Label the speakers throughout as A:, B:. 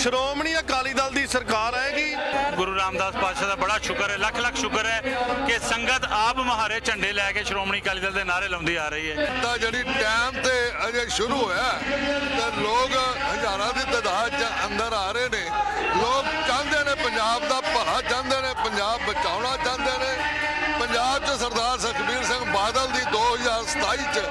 A: ਸ਼੍ਰੋਮਣੀ ਅਕਾਲੀ ਦਲ ਦੀ ਸਰਕਾਰ ਆਏਗੀ। ਗੁਰੂ ਰਾਮਦਾਸ ਪਾਤਸ਼ਾਹ ਦਾ ਬੜਾ ਸ਼ੁਕਰ ਹੈ ਲੱਖ ਲੱਖ ਸ਼ੁਕਰ ਹੈ ਕਿ ਸੰਗਤ ਆਪ ਮਹਾਰੇ ਝੰਡੇ ਲੈ ਕੇ ਸ਼੍ਰੋਮਣੀ ਅਕਾਲੀ ਦਲ ਦੇ ਨਾਰੇ ਲਾਉਂਦੀ ਆ ਰਹੀ ਹੈ।
B: ਤਾਂ ਜਿਹੜੀ ਟਾਈਮ ਤੇ ਅਜੇ ਸ਼ੁਰੂ ਹੋਇਆ ਤਾਂ ਲੋਕ ਹਜ਼ਾਰਾਂ ਦੀ ਤਦਾਦ ਚ ਅੰਦਰ ਆ ਰਹੇ ਨੇ। ਲੋਕ ਚਾਹੁੰਦੇ ਨੇ ਪੰਜਾਬ ਦਾ ਭਲਾ ਚਾਹੁੰਦੇ ਨੇ ਪੰਜਾਬ ਬਚਾਉਣਾ ਚਾਹੁੰਦੇ ਨੇ। ਪੰਜਾਬ 'ਚ ਸਰਦਾਰ ਸੁਖਬੀਰ ਸਿੰਘ ਬਾਦਲ ਦੀ 2027 'ਚ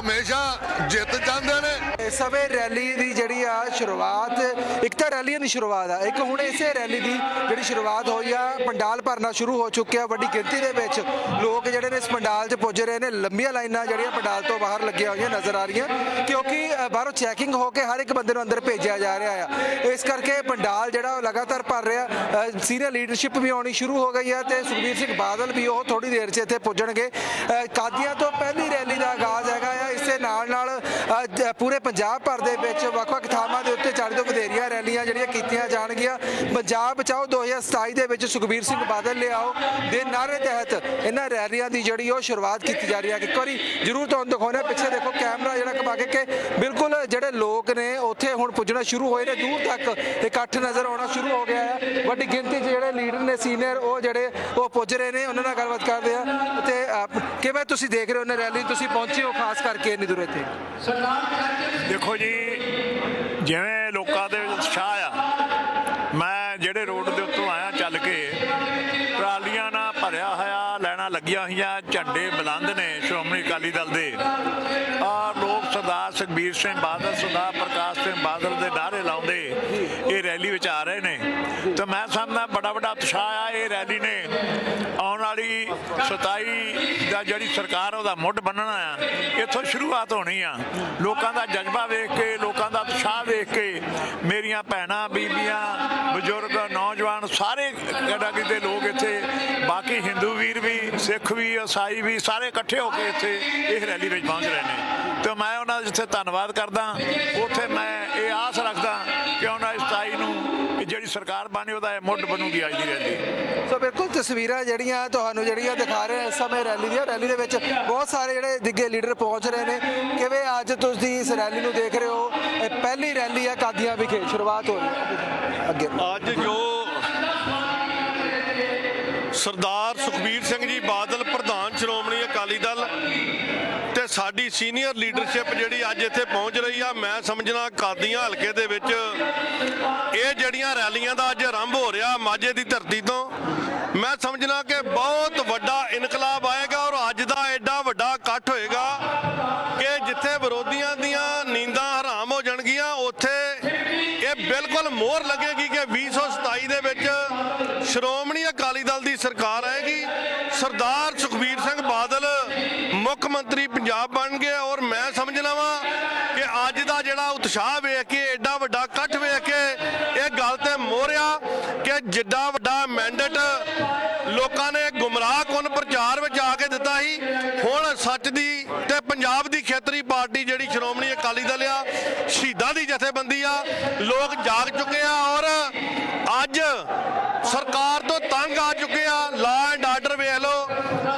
B: ਹਮੇਸ਼ਾ ਜਿੱਤ ਜਾਂਦੇ ਨੇ।
C: ਇਸ ਸਮੇਂ ਰੈਲੀ ਦੀ ਜਿਹੜੀ ਆ ਸ਼ੁਰੂਆਤ, ਇੱਕ ਤਾਂ ਰੈਲੀਆਂ ਦੀ ਸ਼ੁਰੂਆਤ ਆ, ਇੱਕ ਹੁਣ ਇਸੇ ਰੈਲੀ ਦੀ ਜਿਹੜੀ ਸ਼ੁਰੂਆਤ ਹੋਈ ਆ, ਪੰਡਾਲ ਭਰਨਾ ਸ਼ੁਰੂ ਹੋ ਚੁੱਕਿਆ ਵੱਡੀ ਗਿਣਤੀ ਦੇ ਵਿੱਚ। ਲੋਕ ਜਿਹੜੇ ਨੇ ਇਸ ਪੰਡਾਲ 'ਚ ਪੁੱਜ ਰਹੇ ਨੇ ਲੰਬੀਆਂ ਲਾਈਨਾਂ ਜਿਹੜੀਆਂ ਪੰਡਾਲ ਤੋਂ ਬਾਹਰ ਲੱਗੀਆਂ ਹੋਈਆਂ ਨਜ਼ਰ ਆ ਰਹੀਆਂ, ਕਿਉਂਕਿ ਬਾਹਰੋਂ ਚੈਕਿੰਗ ਹੋ ਕੇ ਹਰ ਇੱਕ ਬੰਦੇ ਨੂੰ ਅੰਦਰ ਭੇਜਿਆ ਜਾ ਰਿਹਾ ਆ। ਇਸ ਕਰਕੇ ਪੰਡਾਲ ਜਿਹੜਾ ਉਹ ਲਗਾਤਾਰ ਭਰ ਰਿਹਾ ਸੀਨੀਅਰ ਲੀਡਰਸ਼ਿਪ ਵੀ ਆਉਣੀ ਸ਼ੁਰੂ ਹੋ ਗਈ ਹੈ ਤੇ ਸੁਖਬੀਰ ਸਿੰਘ ਬਾਦਲ ਵੀ ਉਹ ਥੋੜੀ ਦੇਰ 'ਚ ਇੱਥੇ ਪੁੱਜਣਗੇ। ਕਾਦੀਆਂ ਤੋਂ ਪਹਿਲੀ ਰੈਲੀ ਦਾ ਆਗਾਜ਼ ਪੂਰੇ ਪੰਜਾਬ ਭਰ ਦੇ ਵਿੱਚ ਵੱਖ-ਵੱਖ ਥਾਵਾਂ ਦੇ ਉੱਤੇ 40 ਤੋਂ ਵਧੇਰੀਆਂ ਰੈਲੀਆਂ ਜਿਹੜੀਆਂ ਕੀਤੀਆਂ ਜਾਣਗੀਆਂ। ਪੰਜਾਬ ਬਚਾਓ 2027 ਦੇ ਵਿੱਚ ਸੁਖਬੀਰ ਸਿੰਘ ਬਾਦਲ ਲਿਆਓ ਦੇ ਨਾਰੇ ਤਹਿਤ ਇਹਨਾਂ ਰੈਲੀਆਂ ਦੀ ਜਿਹੜੀ ਉਹ ਸ਼ੁਰੂਆਤ ਕੀਤੀ ਜਾ ਰਹੀ ਹੈ। ਇੱਕ ਵਾਰੀ ਜਰੂਰ ਤੁਹਾਨੂੰ ਦਿਖਾਉਣਾ, ਪਿੱਛੇ ਦੇਖੋ ਕੈਮਰਾ ਜਿਹੜਾ ਘੁਮਾ ਕੇ ਕਿ ਬਿਲਕੁਲ ਜਿਹੜੇ ਲੋਕ ਨੇ ਉੱਥੇ ਹੁਣ ਪੁੱਜਣਾ ਸ਼ੁਰੂ ਹੋਏ ਨੇ, ਦੂਰ ਤੱਕ ਇਕੱਠ ਨਜ਼ਰ ਆਉਣਾ ਸ਼ੁਰੂ ਹੋ ਗਿਆ ਹੈ। ਵੱਡੀ ਗਿਣਤੀ 'ਚ ਜਿਹੜੇ ਲੀਡਰ ਨੇ, ਸੀਨੀਅਰ ਉਹ ਜਿਹੜੇ ਉਹ ਪੁੱਜ ਰਹੇ ਨੇ, ਉਹਨਾਂ ਨਾਲ ਗੱਲਬਾਤ ਕਰਦੇ ਆ ਤੇ ਕਿਵੇਂ ਤੁਸੀਂ ਦੇਖ ਰਹੇ ਹੋ ਉਹਨਾਂ ਰੈਲੀ? ਤੁਸੀਂ ਪਹੁੰਚੇ ਹੋ ਖਾਸ ਕਰਕੇ ਇੰਨੀ ਦੂਰ ਇੱਥੇ?
D: ਦੇਖੋ ਜੀ, ਜਿਵੇਂ ਲੋਕਾਂ ਦੇ ਉਤਸ਼ਾਹ ਆ, ਮੈਂ ਜਿਹੜੇ ਰੋਡ ਦੇ ਉੱਤੋਂ ਆਇਆ ਚੱਲ ਕੇ, ਟਰਾਲੀਆਂ ਨਾਲ ਭਰਿਆ ਹੋਇਆ ਲੈਣਾ ਲੱਗੀਆਂ ਹੋਈਆਂ, ਝੰਡੇ ਬੁਲੰਦ ਨੇ ਸ਼੍ਰੋਮਣੀ ਅਕਾਲੀ ਦਲ ਦੇ। ਔਰ ਲੋਕ ਸਰਦਾਰ ਸੁਖਬੀਰ ਸਿੰਘ ਬਾਦਲ, ਸਰਦਾਰ ਪ੍ਰਕਾਸ਼ ਸਿੰਘ ਬਾਦਲ ਦੇ ਨਾਅਰੇ ਲਾਉਂਦੇ, ਇਹ ਰੈਲੀ ਵਿੱਚ ਆ ਰਹੇ ਨੇ। ਤੇ ਮੈਂ ਸਮਝਦਾ ਬੜਾ ਵੱਡਾ ਉਤਸ਼ਾਹ ਆ, ਇਹ ਰੈਲੀ ਨੇ 27 ਦਾ ਜਿਹੜੀ ਸਰਕਾਰ ਉਹਦਾ ਮੁੱਢ ਬੰਨਣਾ ਆ। ਇੱਥੋਂ ਸ਼ੁਰੂਆਤ ਹੋਣੀ ਆ। ਲੋਕਾਂ ਦਾ ਜਜ਼ਬਾ ਵੇਖ ਕੇ, ਲੋਕਾਂ ਦਾ ਉਤਸ਼ਾਹ ਵੇਖ ਕੇ, ਮੇਰੀਆਂ ਭੈਣਾਂ, ਬੀਬੀਆਂ, ਬਜ਼ੁਰਗ, ਨੌਜਵਾਨ, ਸਾਰੇ ਕੈਟਾਗਰੀ ਦੇ ਲੋਕ ਇੱਥੇ, ਬਾਕੀ ਹਿੰਦੂ ਵੀਰ ਵੀ, ਸਿੱਖ ਵੀ ਈਸਾਈ ਵੀ, ਸਾਰੇ ਇਕੱਠੇ ਹੋ ਕੇ ਇੱਥੇ ਇਹ ਰੈਲੀ ਵਿੱਚ ਪਹੁੰਚ ਰਹੇ ਨੇ। ਤੇ ਮੈਂ ਉਹਨਾਂ ਦਾ ਜਿੱਥੇ ਧੰਨਵਾਦ ਕਰਦਾ, ਉੱਥੇ ਮੈਂ ਇਹ ਆਸ ਰੱਖ ਸਰਕਾਰ ਬਣੀ ਉਹਦਾ ਇਹ ਮੁੱਢ ਬਣੂਗੀ ਅੱਜ ਦੀ ਰੈਲੀ।
C: ਸੋ ਬਿਲਕੁਲ ਤਸਵੀਰਾਂ ਜਿਹੜੀਆਂ ਤੁਹਾਨੂੰ ਜਿਹੜੀਆਂ ਦਿਖਾ ਰਹੇ ਇਸ ਸਮੇਂ ਰੈਲੀ ਦੀਆਂ। ਰੈਲੀ ਦੇ ਵਿੱਚ ਬਹੁਤ ਸਾਰੇ ਜਿਹੜੇ ਦਿੱਗੇ ਲੀਡਰ ਪਹੁੰਚ ਰਹੇ ਨੇ। ਕਿਵੇਂ ਅੱਜ ਤੁਸੀਂ ਇਸ ਰੈਲੀ ਨੂੰ ਦੇਖ ਰਹੇ ਹੋ? ਇਹ ਪਹਿਲੀ ਰੈਲੀ ਹੈ ਕਾਦੀਆਂ ਵਿਖੇ ਸ਼ੁਰੂਆਤ ਹੋ ਰਹੀ ਹੈ ਅੱਗੇ।
E: ਅੱਜ ਜੋ ਸਰਦਾਰ ਸੁਖਬੀਰ ਸਿੰਘ ਜੀ ਬਾਦਲ ਪ੍ਰਧਾਨ ਸ਼੍ਰੋਮਣੀ ਅਕਾਲੀ ਦਲ ਤੇ ਸਾਡੀ ਸੀਨੀਅਰ ਲੀਡਰਸ਼ਿਪ ਜਿਹੜੀ ਅੱਜ ਇੱਥੇ ਪਹੁੰਚ ਰਹੀ ਆ ਮੈਂ ਸਮਝਣਾ ਕਾਦੀਆਂ ਹਲਕੇ ਦੇ ਵਿੱਚ ਇਹ ਰੈਲੀਆਂ ਦਾ ਅੱਜ ਆਰੰਭ ਹੋ ਰਿਹਾ ਮਾਝੇ ਦੀ ਧਰਤੀ ਤੋਂ। ਮੈਂ ਸਮਝਣਾ ਕਿ ਬਹੁਤ ਵੱਡਾ ਇਨਕਲਾਬ ਆਏਗਾ ਔਰ ਅੱਜ ਦਾ ਐਡਾ ਵੱਡਾ ਇਕੱਠ ਹੋਏਗਾ ਕਿ ਜਿੱਥੇ ਵਿਰੋਧੀਆਂ ਦੀਆਂ ਨੀਂਦਾਂ ਹਰਾਮ ਹੋ ਜਾਣਗੀਆਂ, ਉੱਥੇ ਇਹ ਬਿਲਕੁਲ ਮੋਹਰ ਲੱਗੇਗੀ ਕਿ 2027 ਦੇ ਵਿੱਚ ਸ਼੍ਰੋਮਣੀ ਅਕਾਲੀ ਦਲ ਦੀ ਸਰਕਾਰ ਆਏਗੀ। ਸਰਦਾਰ ਸੁਖਬੀਰ ਸਿੰਘ ਬਾਦਲ ਮੁੱਖ ਮੰਤਰੀ ਪੰਜਾਬ ਬਣ ਗਏ ਔਰ ਮੈਂ ਸਮਝਣਾ ਵਾਂ ਕਿ ਅੱਜ ਦਾ ਜਿਹੜਾ ਉਤਸ਼ਾਹ ਵੇਖ ਕੇ ਐਡਾ ਵੱਡਾ ਇਕੱਠ ਵੇਖ ਕੇ ਇਹ ਗੱਲ ਤੇ ਮੋਹਰਿਆ ਕਿ ਜਿੱਡਾ ਵੱਡਾ ਮੈਂਡੇਟ ਲੋਕਾਂ ਨੇ ਗੁੰਮਰਾਹ ਕੁਨ ਪ੍ਰਚਾਰ ਵਿੱਚ ਆ ਕੇ ਦਿੱਤਾ ਸੀ। ਹੁਣ ਸੱਚ ਦੀ ਤੇ ਪੰਜਾਬ ਦੀ ਖੇਤਰੀ ਪਾਰਟੀ ਜਿਹੜੀ ਸ਼੍ਰੋਮਣੀ ਅਕਾਲੀ ਦਲ ਆ ਸ਼ਹੀਦਾਂ ਦੀ ਜਥੇਬੰਦੀ ਆ ਲੋਕ ਜਾਗ ਚੁੱਕੇ ਆ ਔਰ ਅੱਜ ਸਰਕਾਰ ਤੋਂ ਤੰਗ ਆ ਚੁੱਕੇ ਆ। ਲਾ ਐਂਡ ਆਰਡਰ ਵੇਖ ਲਓ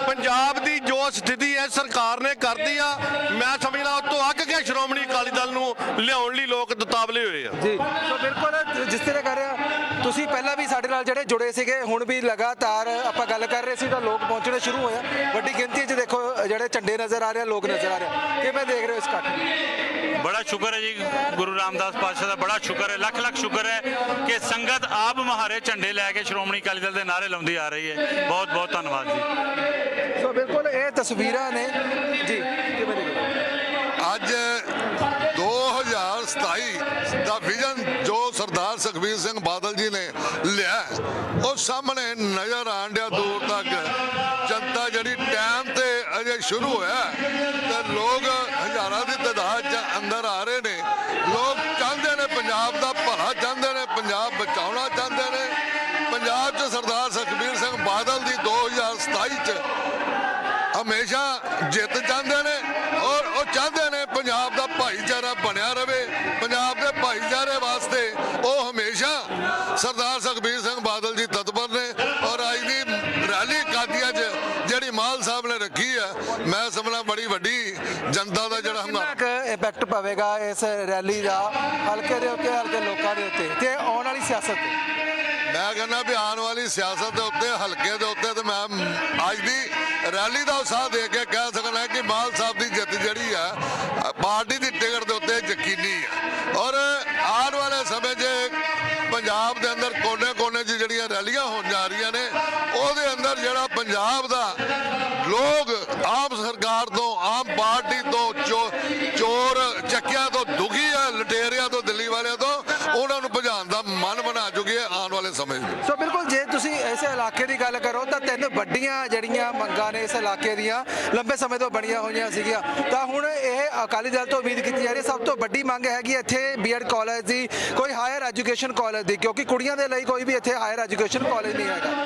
E: ਪੰਜਾਬ ਦੀ ਜੋ ਸਥਿਤੀ ਹੈ ਸਰਕਾਰ ਨੇ ਕਰਦੀ ਆ। ਮੈਂ ਸਮਝਦਾ ਉਹ ਤੋਂ ਅੱਕ ਕੇ ਸ਼੍ਰੋਮਣੀ ਅਕਾਲੀ ਦਲ ਨੂੰ ਲਿਆਉਣ ਲਈ ਲੋਕ ਦਤਾਵਲੇ ਹੋਏ ਆ।
C: ਜੀ। ਸੋ ਬਿਲਕੁਲ ਜਿਸ ਤਰ੍ਹਾਂ ਕਰ ਰਿਹਾ ਤੁਸੀਂ ਪਹਿਲਾਂ ਵੀ ਸਾਡੇ ਨਾਲ ਜਿਹੜੇ ਜੁੜੇ ਸੀਗੇ ਹੁਣ ਵੀ ਲਗਾਤਾਰ ਆਪਾਂ ਗੱਲ ਕਰ ਰਹੇ ਸੀ ਤਾਂ ਲੋਕ ਪਹੁੰਚਣੇ ਸ਼ੁਰੂ ਹੋਇਆ ਵੱਡੀ ਗਿਣਤੀ 'ਚ ਦੇਖੋ ਜਿਹੜੇ ਝੰਡੇ ਨਜ਼ਰ ਆ ਰਹੇ ਲੋਕ ਨਜ਼ਰ ਆ ਰਹੇ ਕਿਵੇਂ ਦੇਖ ਰਹੇ ਹੋ ਇਸ ਨੂੰ?
A: ਬੜਾ ਸ਼ੁਕਰ ਹੈ ਜੀ ਗੁਰੂ ਰਾਮਦਾਸ ਪਾਤਸ਼ਾਹ ਦਾ ਬੜਾ ਸ਼ੁਕਰ ਹੈ ਲੱਖ ਲੱਖ ਸ਼ੁਕਰ ਹੈ ਕਿ ਸੰਗਤ ਆਪ ਮਹਾਰੇ ਝੰਡੇ ਲੈ ਕੇ ਸ਼੍ਰੋਮਣੀ ਅਕਾਲੀ ਦਲ ਦੇ ਨਾਰੇ ਲਾਉਂਦੀ ਆ ਰਹੀ ਹੈ। ਬਹੁਤ ਬਹੁਤ ਧੰਨਵਾਦ ਜੀ।
C: ਸੋ ਬਿਲਕੁਲ ਇਹ ਤਸਵੀਰਾਂ ਨੇ। ਜੀ ਕਿਵੇਂ ਦੇਖ ਰਹੇ ਹੋ?
B: ਅੱਜ ਸਰਦਾਰ ਸੁਖਬੀਰ ਸਿੰਘ ਬਾਦਲ ਜੀ ਨੇ ਲਿਆ ਉਹ ਸਾਹਮਣੇ ਨਜ਼ਰ ਆਣ ਡਿਆ ਦੂਰ ਤੱਕ। ਜਨਤਾ ਜਿਹੜੀ ਟਾਈਮ ਤੇ ਅਜੇ ਸ਼ੁਰੂ ਹੋਇਆ ਤੇ ਲੋਕ ਹਜ਼ਾਰਾਂ ਦੀ ਤਾਦਾਦ 'ਚ ਅੰਦਰ ਆ ਰਹੇ ਨੇ। ਲੋਕ ਚਾਹੁੰਦੇ ਨੇ ਪੰਜਾਬ ਦਾ ਭਲਾ, ਚਾਹੁੰਦੇ ਨੇ ਪੰਜਾਬ ਬਚਾਉਣਾ, ਚਾਹੁੰਦੇ ਨੇ। ਪੰਜਾਬ 'ਚ ਸਰਦਾਰ ਸੁਖਬੀਰ ਸਿੰਘ ਬਾਦਲ ਦੀ 2027 'ਚ ਹਮੇਸ਼ਾ ਜਿੱਤ ਚਾਹੁੰਦੇ ਨੇ ਔਰ ਉਹ ਚਾਹੁੰਦੇ ਨੇ ਪੰਜਾਬ ਦਾ ਭਾਈਚਾਰਾ ਬਣਿਆ ਰਹੇ ਪੰਜਾਬ ਦੇ ਭਾਈਚਾਰੇ ਵਾਸਤੇ ਉਹ ਹਮੇਸ਼ਾ ਸਰਦਾਰ ਸੁਖਬੀਰ ਸਿੰਘ ਬਾਦਲ ਜੀ ਤਤਪਰ ਨੇ ਔਰ ਅੱਜ ਦੀ ਰੈਲੀ ਕਾਦੀਆਂ 'ਚ ਜਿਹੜੀ ਮਾਲ ਸਾਹਿਬ ਨੇ ਰੱਖੀ ਆ ਮੈਂ ਸਮਝਣਾ ਬੜੀ ਵੱਡੀ ਜਨਤਾ ਦਾ ਜਿਹੜਾ
C: ਕਿੰਨਾ ਕੁ ਇੰਪੈਕਟ ਪਵੇਗਾ ਇਸ ਰੈਲੀ ਦਾ ਹਲਕੇ ਦੇ ਉੱਤੇ ਹਲਕੇ ਲੋਕਾਂ ਦੇ ਉੱਤੇ ਤੇ ਆਉਣ ਵਾਲੀ ਸਿਆਸਤ ਤੇ?
B: ਮੈਂ ਕਹਿੰਦਾ ਵੀ ਆਉਣ ਵਾਲੀ ਸਿਆਸਤ ਦੇ ਉੱਤੇ ਹਲਕੇ ਦੇ ਉੱਤੇ ਤੇ ਮੈਂ ਅੱਜ ਦੀ ਰੈਲੀ ਦਾ ਉਤਸ਼ਾਹ ਦੇ ਕੇ ਕਹਿ ਸਕਦਾ ਕਿ ਮਾਲ ਸਾਹਿਬ ਦੀ ਜਿੱਤ ਜਿਹੜੀ ਆ ਪਾਰਟੀ ਦੀ ਟਿਕਟ ਦੇ ਉੱਤੇ ਯਕੀਨੀ ਆ। ਔਰ ਆਉਣ ਵਾਲੇ ਸਮੇਂ 'ਚ ਪੰਜਾਬ ਦੇ ਅੰਦਰ ਕੋਨੇ-ਕੋਨੇ 'ਚ ਜਿਹੜੀਆਂ ਰੈਲੀਆਂ ਹੋਣ ਜਾ ਚੱਕਿਆਂ ਤੋਂ, ਦੁਖੀ ਹੈ ਲਟੇਰਿਆਂ ਤੋਂ, ਦਿੱਲੀ ਵਾਲਿਆਂ ਤੋਂ, ਉਹਨਾਂ ਨੂੰ ਭਜਾਉਣ ਦਾ ਮਨ ਬਣਾ ਚੁੱਕੀ ਹੈ ਆਉਣ ਵਾਲੇ ਸਮੇਂ 'ਚ
C: ਸੋ ਬਿਲਕੁਲ, ਜੇ ਤੁਸੀਂ ਇਸ ਇਲਾਕੇ ਦੀ ਗੱਲ ਕਰੋ, ਤਾਂ ਤਿੰਨ ਵੱਡੀਆਂ ਜਿਹੜੀਆਂ ਮੰਗਾਂ ਨੇ ਇਸ ਇਲਾਕੇ ਦੀਆਂ, ਲੰਬੇ ਸਮੇਂ ਤੋਂ ਬਣੀਆਂ ਹੋਈਆਂ ਸੀਗੀਆਂ। ਤਾਂ ਹੁਣ ਇਹ ਅਕਾਲੀ ਦਲ ਤੋਂ ਉਮੀਦ ਕੀਤੀ ਜਾ ਰਹੀ ਹੈ, ਸਭ ਤੋਂ ਵੱਡੀ ਮੰਗ ਹੈਗੀ ਹੈ ਇੱਥੇ ਬੀਐਡ ਕਾਲਜ ਦੀ, ਕੋਈ ਹਾਇਰ ਐਜੂਕੇਸ਼ਨ ਕਾਲਜ ਦੀ, ਕਿਉਂਕਿ ਕੁੜੀਆਂ ਦੇ ਲਈ ਕੋਈ ਵੀ ਇੱਥੇ ਹਾਇਰ ਐਜੂਕੇਸ਼ਨ ਕਾਲਜ ਨਹੀਂ ਹੈਗਾ।